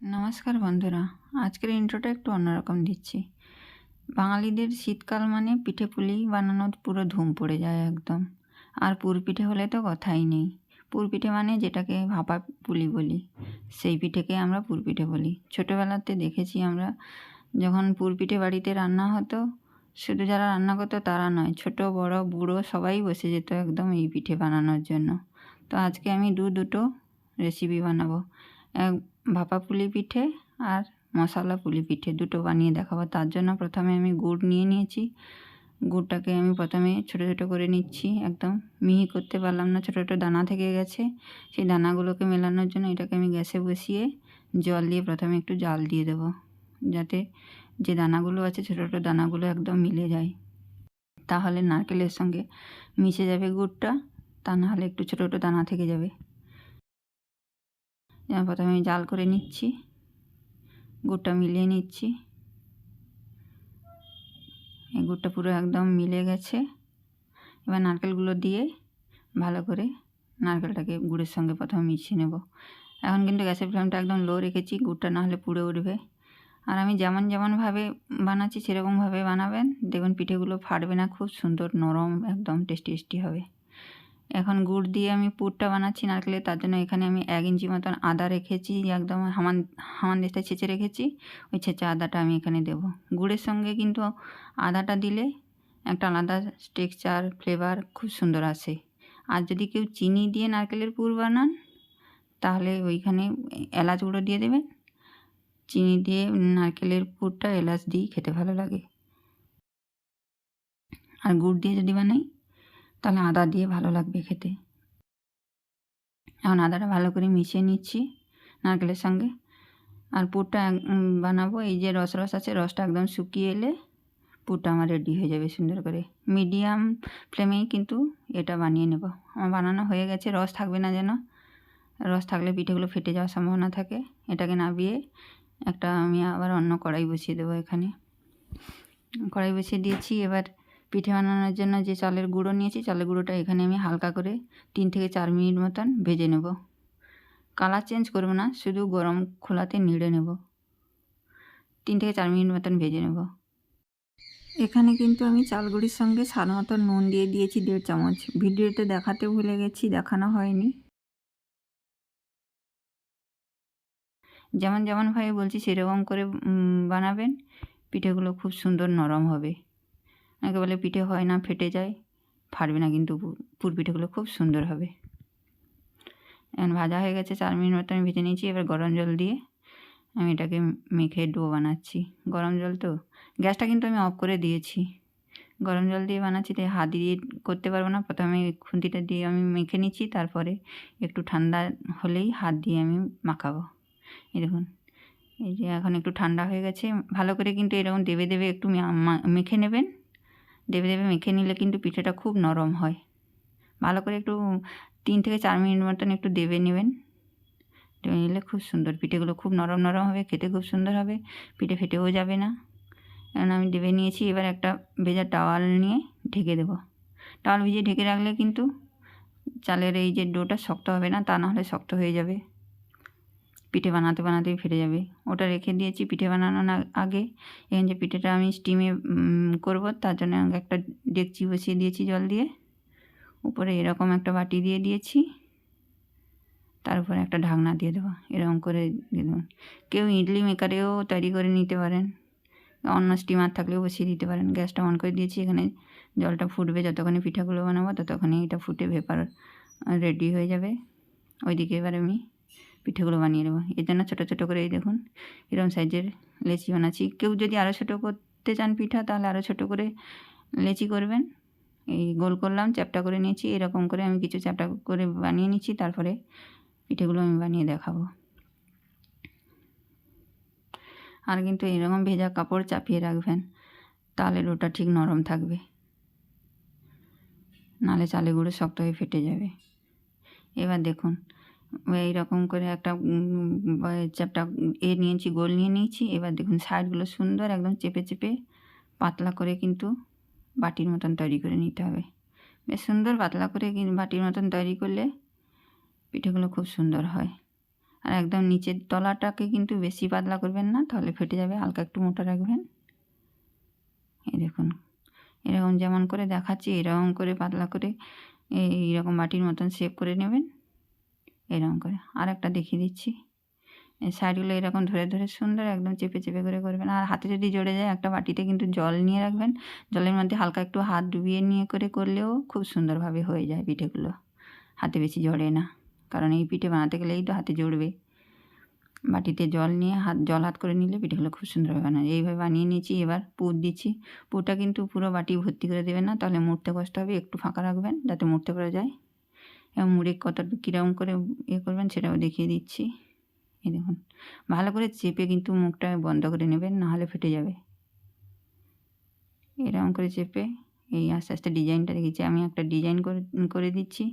নমস্কার বন্ধুরা, আজকের ইন্ট্রোটা একটু অন্যরকম দিচ্ছি। বাঙালিদের শীতকাল মানে পিঠে পুলি বানানোর পুরো ধুম পড়ে যায় একদম। আর পুর পিঠে হলে তো কথাই নেই। পুর পিঠে মানে যেটাকে ভাপা পুলি বলি, সেই পিঠেকে আমরা পুর পিঠে বলি। ছোটোবেলাতে দেখেছি আমরা, যখন পুর পিঠে বাড়িতে রান্না হতো, শুধু যারা রান্না করতো তারা নয়, ছোট, বড়, বুড়ো সবাই বসে যেত একদম এই পিঠে বানানোর জন্য। তো আজকে আমি দু দুটো রেসিপি বানাবো। এক ভাপা পুলি পিঠে আর মশলা পুলি পিঠে দুটো বানিয়ে দেখাবো। তার জন্য প্রথমে আমি গুড় নিয়ে নিয়েছি। গুড়টাকে আমি প্রথমে ছোটো ছোটো করে নিচ্ছি। একদম মিহি করতে পারলাম না, ছোটো ছোটো দানা থেকে গেছে। সেই দানাগুলোকে মেলানোর জন্য এটাকে আমি গ্যাসে বসিয়ে জল দিয়ে প্রথমে একটু জাল দিয়ে দেবো, যাতে যে দানাগুলো আছে, ছোটো ছোটো দানাগুলো একদম মিলে যায়। তাহলে নারকেলের সঙ্গে মিশে যাবে গুড়টা। তা নাহলে একটু ছোটো ছোটো দানা থেকে যাবে। প্রথমে আমি জাল করে নিচ্ছি। গুড়টা মিলিয়ে নিচ্ছি। এই গুড়টা পুরো একদম মিলে গেছে। এবার নারকেলগুলো দিয়ে ভালো করে নারকেলটাকে গুড়ের সঙ্গে প্রথমে মিশিয়ে নেব। এখন কিন্তু গ্যাসের ফ্লেমটা একদম লো রেখেছি, গুড়টা না হলে পুড়ে উঠবে। আর আমি যেমন যেমনভাবে বানাচ্ছি সেরকমভাবে বানাবেন। দেখবেন পিঠেগুলো ফাটবে না, খুব সুন্দর নরম, একদম টেস্টি টেস্টি হবে। এখন গুড় দিয়ে আমি পুরটা বানাচ্ছি নারকেলের তার জন্য এখানে আমি এক ইঞ্চি মতন আদা রেখেছি, একদম হামান হামান দিস্তায় ছেঁচে রেখেছি, ওই ছেঁচে আদাটা আমি এখানে দেবো। গুড়ের সঙ্গে কিন্তু আদাটা দিলে একটা আলাদা টেক্সচার ফ্লেভার খুব সুন্দর আসে। আর যদি কেউ চিনি দিয়ে নারকেলের পুর বানান, তাহলে ওইখানে এলাচ গুঁড়ো দিয়ে দেবেন। চিনি দিয়ে নারকেলের পুরটা এলাচ দিয়েই খেতে ভালো লাগে। আর গুড় দিয়ে যদি বানাই তাহলে আদা দিয়ে ভালো লাগবে খেতে। এখন আদাটা ভালো করে মিশিয়ে নিচ্ছি নারকেলের সঙ্গে। আর পুরটা বানাবো। এই যে রস রস আছে, রসটা একদম শুকিয়ে এলে পুরটা আমার রেডি হয়ে যাবে সুন্দর করে। মিডিয়াম ফ্লেমেই কিন্তু এটা বানিয়ে নেব। আমার বানানো হয়ে গেছে, রস থাকবে না যেন। রস থাকলে পিঠেগুলো ফেটে যাওয়ার সম্ভাবনা থাকে। এটাকে নাবিয়ে একটা আমি আবার অন্য কড়াই বসিয়ে দেবো এখানে। কড়াই বসিয়ে দিয়েছি, এবার পিঠে বানানোর জন্য যে চালের গুঁড়ো নিয়েছি, চালের গুঁড়োটা এখানে আমি হালকা করে তিন থেকে চার মিনিট মতন ভেজে নেব। কালার চেঞ্জ করব না, শুধু গরম খোলাতে নিড়ে নেব। তিন থেকে চার মিনিট মতন ভেজে নেব। এখানে কিন্তু আমি চালগুড়ির সঙ্গে মতো নুন দিয়ে দিয়েছি দেড় চামচ। ভিডিওতে দেখাতে ভুলে গেছি, দেখানো হয়নি। যেমন যেমনভাবে বলছি, সেরকম করে বানাবেন। পিঠেগুলো খুব সুন্দর নরম হবে। অনেকে বলে পিঠে হয় না, ফেটে যায়। ফাটবে না কিন্তু পুর পিঠেগুলো খুব সুন্দর হবে। এখন ভাজা হয়ে গেছে, চার মিনিট মতো আমি ভেজে নিয়েছি। এবার গরম জল দিয়ে আমি এটাকে মেখে ডো বানাচ্ছি। গরম জল তো, গ্যাসটা কিন্তু আমি অফ করে দিয়েছি। গরম জল দিয়ে বানাচ্ছি, তাই হাত দিয়ে করতে পারব না। প্রথমে খুন্তিটা দিয়ে আমি মেখে নিচ্ছি, তারপরে একটু ঠান্ডা হলেই হাত দিয়ে আমি মাখাবো। এই দেখুন, এই যে এখন একটু ঠান্ডা হয়ে গেছে। ভালো করে কিন্তু এরকম দেবে দেবে একটু মেখে নেবেন। দেবে দেবে মেখে নিলে কিন্তু পিঠেটা খুব নরম হয়। ভালো করে একটু তিন থেকে চার মিনিট মতন একটু দেবে নেবেন। দেবে নিলে খুব সুন্দর, পিঠেগুলো খুব নরম নরম হবে, খেতে খুব সুন্দর হবে, পিঠে ফেটেও যাবে না। কারণ আমি দেবে নিয়েছি, এবার একটা ভেজা টাওয়াল নিয়ে ঢেকে দেবো। টাওয়াল ভিজিয়ে ঢেকে রাখলে কিন্তু চালের এই যে ডোটা শক্ত হবে না, তা নাহলে শক্ত হয়ে যাবে। পিঠে বানাতে বানাতেই ফেটে যাবে। ওটা রেখে দিয়েছি পিঠে বানানোর আগে। এখানে যে পিঠেটা আমি স্টিমে করব, তার জন্য একটা ডেকচি বসিয়ে দিয়েছি জল দিয়ে। উপরে এরকম একটা বাটি দিয়ে দিয়েছি। তার উপরে একটা ঢাকনা দিয়ে দেবো। এরকম করে দিয়ে দেবেন কেউ ইডলি মেকারেও তৈরি করে নিতে পারেন। অন্য স্টিমার থাকলেও বসিয়ে দিতে পারেন। গ্যাসটা অন করে দিয়েছি। এখানে জলটা ফুটবে। যতক্ষণে পিঠাগুলো বানাবো ততক্ষণে এটা ফুটে ভেপার রেডি হয়ে যাবে। ওইদিকে এবার আমি পিঠেগুলো বানিয়ে নেব। এর জন্য ছোটো ছোটো করে এই দেখুন এরকম সাইজের লেচি বানাচ্ছি। কেউ যদি আরও ছোটো করতে চান পিঠা, তাহলে আরও ছোটো করে লেচি করবেন। এই গোল করলাম, চ্যাপটা করে নিয়েছি। এরকম করে আমি কিছু চ্যাপটা করে বানিয়ে নিচ্ছি, তারপরে পিঠেগুলো আমি বানিয়ে দেখাবো। আর কিন্তু এরকম ভেজা কাপড় চাপিয়ে রাখবেন, তাহলে রোটা ঠিক নরম থাকবে। নালে চালে গুঁড়ো শক্ত হয়ে ফেটে যাবে। এবার দেখুন এইরকম করে একটা চ্যাপটা এ নিয়েছি, গোল নিয়ে নিয়েছি। এবার দেখুন সাইডগুলো সুন্দর, একদম চেপে চেপে, পাতলা করে কিন্তু বাটির মতন তৈরি করে নিতে হবে। বেশ সুন্দর পাতলা করে বাটির মতন তৈরি করলে পিঠেগুলো খুব সুন্দর হয়। আর একদম নিচের তলাটাকে কিন্তু বেশি পাতলা করবেন না তাহলে ফেটে যাবে, হালকা একটু মোটা রাখবেন। এই দেখুন, এরকম যেমন করে দেখাচ্ছি, এরকম করে পাতলা করে, এই- এইরকম বাটির মতন শেপ করে নেবেন। এরকম করে। আর একটা দেখিয়ে দিচ্ছি। এই সাইডগুলো এরকম ধরে ধরে সুন্দর একদম চেপে চেপে করে করবেন। আর হাতে যদি জড়ে যায় একটা বাটিতে কিন্তু জল নিয়ে রাখবেন। জলের মধ্যে হালকা একটু হাত ডুবিয়ে নিয়ে করে করলেও খুব সুন্দরভাবে হয়ে যায় পিঠেগুলো। হাতে বেশি জড়ে না। কারণ এই পিঠে বানাতে গেলেই তো হাতে জড়বে। বাটিতে জল নিয়ে হাত, জল হাত করে নিলে পিঠেগুলো খুব সুন্দরভাবে বানায় এইভাবে বানিয়ে নিয়েছি, এবার পুর দিচ্ছি। পুরটা কিন্তু পুরো বাটি ভর্তি করে দেবেন না, তাহলে মুড়তে কষ্ট হবে। একটু ফাঁকা রাখবেন যাতে মুড়তে পারা যায়। এবং মুড়ে কত কীরকম করে ইয়ে করবেন সেটাও দেখিয়ে দিচ্ছি। এই দেখুন, ভালো করে চেপে কিন্তু মুখটা বন্ধ করে নেবেন নাহলে ফেটে যাবে। এরকম করে চেপে এই আস্তে আস্তে ডিজাইনটা দেখেছি আমি একটা ডিজাইন করে করে দিচ্ছি।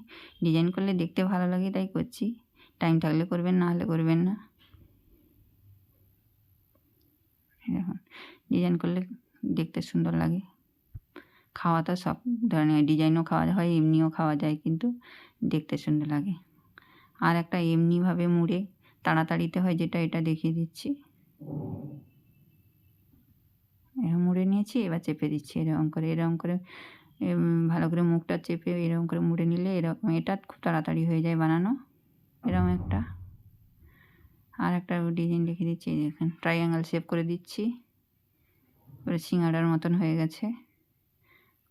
ডিজাইন করলে দেখতে ভালো লাগে, তাই করছি। টাইম থাকলে করবেন, না হলে করবেন না। দেখুন, ডিজাইন করলে দেখতে সুন্দর লাগে। খাওয়া তো সব ধরনের, ডিজাইনও খাওয়া হয়, এমনিও খাওয়া যায় কিন্তু দেখতে সুন্দর লাগে। আর একটা এমনিভাবে মুড়ে তাড়াতাড়িতে হয় যেটা, এটা দেখিয়ে দিচ্ছি। এরকম মুড়ে নিয়েছি, এবার চেপে দিচ্ছি এরকম করে এরকম করে ভালো করে মুখটা চেপে এরকম করে মুড়ে নিলে এরকম, এটা খুব তাড়াতাড়ি হয়ে যায় বানানো। এরকম একটা। আর একটা ডিজাইন লিখে দিচ্ছি দেখুন ট্রাইঅ্যাঙ্গেল শেপ করে দিচ্ছি। পুরো সিঙ্গাড়ার মতন হয়ে গেছে।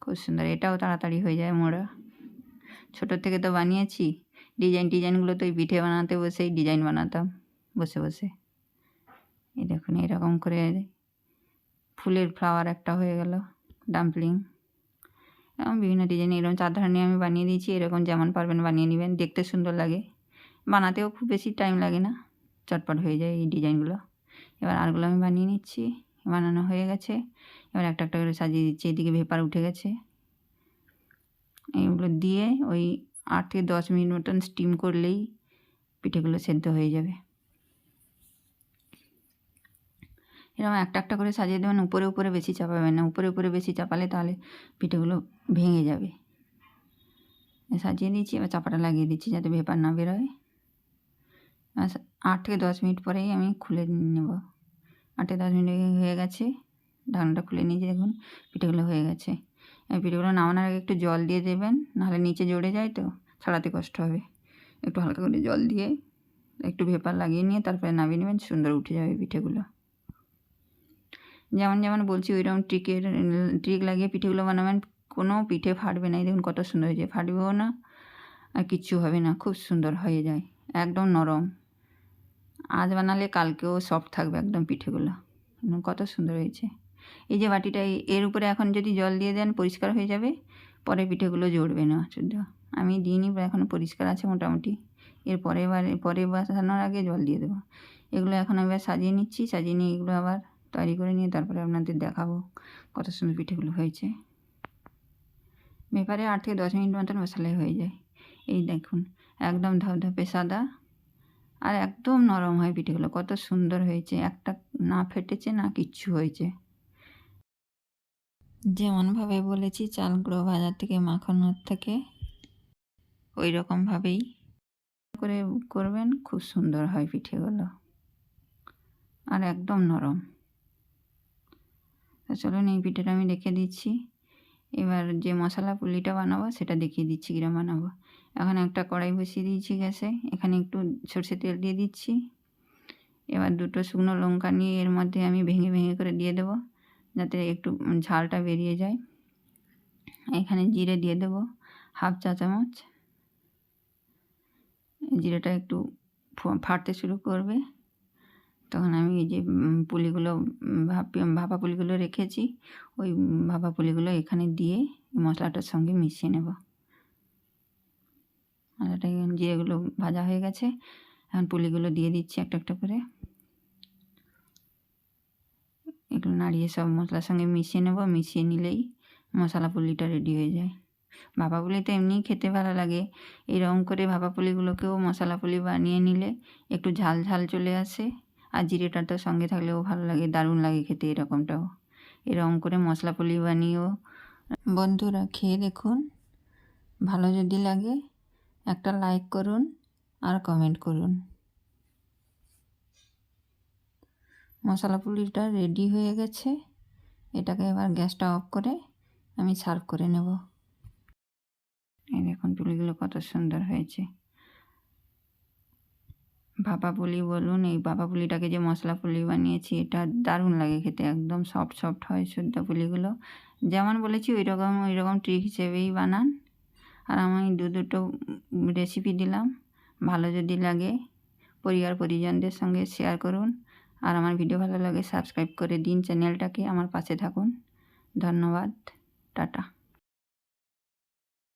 খুব সুন্দর, এটাও তাড়াতাড়ি হয়ে যায় মোড়া। ছোটোর থেকে তো বানিয়েছি। ডিজাইন টিজাইনগুলো তো ওই পিঠে বানাতে বসেই ডিজাইন বানাতাম বসে বসে। এই দেখুন, এরকম করে ফুলের ফ্লাওয়ার একটা হয়ে গেল ডাম্পলিং এরকম বিভিন্ন ডিজাইন এরকম চার ধরনের আমি বানিয়ে দিয়েছি, এরকম যেমন পারবেন বানিয়ে নেবেন, দেখতে সুন্দর লাগে। বানাতেও খুব বেশি টাইম লাগে না, চটপট হয়ে যায় এই ডিজাইনগুলো এবার আরগুলো আমি বানিয়ে নিচ্ছি, বানানো হয়ে গেছে। এবার একটা একটা করে সাজিয়ে দিচ্ছি, এদিকে ভেপার উঠে গেছে। এইগুলো দিয়ে ওই আট থেকে দশ মিনিট মতন স্টিম করলেই পিঠেগুলো সেদ্ধ হয়ে যাবে। এরকম একটা একটা করে সাজিয়ে দেবেন, উপরে উপরে বেশি চাপাবেন না। উপরে উপরে বেশি চাপালে তাহলে পিঠেগুলো ভেঙে যাবে। সাজিয়ে দিচ্ছি এবার চাপাটা লাগিয়ে দিচ্ছি যাতে ভেপার না বেরোয়। আট থেকে দশ মিনিট পরেই আমি খুলে নেব। আট থেকে দশ মিনিট হয়ে গেছে, ঢাকনাটা খুলে নিয়েছি, দেখুন পিঠেগুলো হয়ে গেছে। পিঠেগুলো নামানোর আগে একটু জল দিয়ে দেবেন, নাহলে নিচে জড়ে যায় তো, ছাড়াতে কষ্ট হবে। একটু হালকা করে জল দিয়ে একটু ভেপার লাগিয়ে নিয়ে তারপরে নামিয়ে নেবেন, সুন্দর উঠে যাবে পিঠেগুলো। যেমন যেমন বলছি, ওইরকম ট্রিকের ট্রিক লাগিয়ে পিঠেগুলো বানাবেন, কোনো পিঠে ফাটবে না দেখুন কত সুন্দর হয়েছে। ফাটবেও না, আর কিচ্ছু হবে না, খুব সুন্দর হয়ে যায়, একদম নরম। আজ বানালে কালকেও সফট থাকবে একদম পিঠেগুলো, কত সুন্দর হয়েছে। এই যে বাটিটা এর উপরে এখন যদি জল দিয়ে দেন পরিষ্কার হয়ে যাবে, পরে পিঠেগুলো জড়বে না, শুদ্ধ। আমি দিইনি এখন পরিষ্কার আছে মোটামুটি। এর পরে পরে বসানোর আগে জল দিয়ে দেবো। এগুলো এখন আমি সাজিয়ে নিচ্ছি, সাজিয়ে নিয়ে এগুলো আবার তৈরি করে নিয়ে তারপরে আপনাদের দেখাবো কত সুন্দর পিঠেগুলো হয়েছে। ব্যাপারে আট থেকে দশ মিনিট মতন বসালে হয়ে যায়। এই দেখুন, একদম ধপধপে সাদা আর একদম নরম হয় পিঠেগুলো, কত সুন্দর হয়েছে। একটা না ফেটেছে, না কিচ্ছু হয়েছে। যেমনভাবে বলেছি, চাল গুঁড়ো বাজার থেকে, মাখানোর থেকে ওই রকমভাবেই করে করবেন। খুব সুন্দর হয় পিঠেগুলো। আর একদম নরম। তো চলুন, এই পিঠেটা আমি রেখে দিচ্ছি। এবার যে মশলা পুলিটা বানাবো, সেটা দেখিয়ে দিচ্ছি কিরম বানাবো। এখন একটা কড়াই বসিয়ে দিয়েছি গ্যাসে। এখানে একটু সর্ষে তেল দিয়ে দিচ্ছি। এবার দুটো শুকনো লঙ্কা নিয়ে এর মধ্যে আমি ভেঙে ভেঙে করে দিয়ে দেবো। যাতে একটু ঝালটা বেরিয়ে যায়। এখানে জিরে দিয়ে দেবো হাফ চা চামচ। জিরেটা একটু ফাটতে শুরু করবে। তখন আমি এই যে পুলিগুলো ভাপা পুলিগুলো রেখেছি, ওই ভাপা পুলিগুলো এখানে দিয়ে মশলাটার সঙ্গে মিশিয়ে নেব। মশলাটা জিরেগুলো ভাজা হয়ে গেছে। এখন পুলিগুলো দিয়ে দিচ্ছি একটা একটা করে। এগুলো নাড়িয়ে সব মশলার সঙ্গে মিশিয়ে নেব, মিশিয়ে নিলেই মশলা পুলিটা রেডি হয়ে যায়। ভাপা পুলি তো এমনিই খেতে ভালো লাগে। এরকম করে ভাপা পুলিগুলোকেও মশলা পুলি বানিয়ে নিলে একটু ঝাল ঝাল চলে আসে আর জিরেটা তো সঙ্গে থাকলেও ভালো লাগে, দারুণ লাগে খেতে এরকমটাও। এরকম করে মশলা পুলি বানিয়েও, বন্ধুরা খেয়ে দেখুন। ভালো যদি লাগে একটা লাইক করুন আর কমেন্ট করুন। মশলা পুলিটা রেডি হয়ে গেছে। এটাকে এবার গ্যাসটা অফ করে আমি সার্ভ করে নেব। এই দেখুন পুলিগুলো কত সুন্দর হয়েছে। ভাপা পুলি বলুন, এই ভাপা পুলিটাকে যে মশলা পুলি বানিয়েছি, এটা দারুণ লাগে খেতে, একদম সফট সফট হয় শুদ্ধ পুলিগুলো। যেমন বলেছি ওই রকম ওই রকম ট্রিক হিসেবেই বানান। আর আমি দু দুটো রেসিপি দিলাম, ভালো যদি লাগে পরিবার পরিজনদের সঙ্গে শেয়ার করুন। আর আমার ভিডিও ভালো লাগে সাবস্ক্রাইব করে দিন চ্যানেলটাকে আমার পাশে থাকুন। ধন্যবাদ টাটা।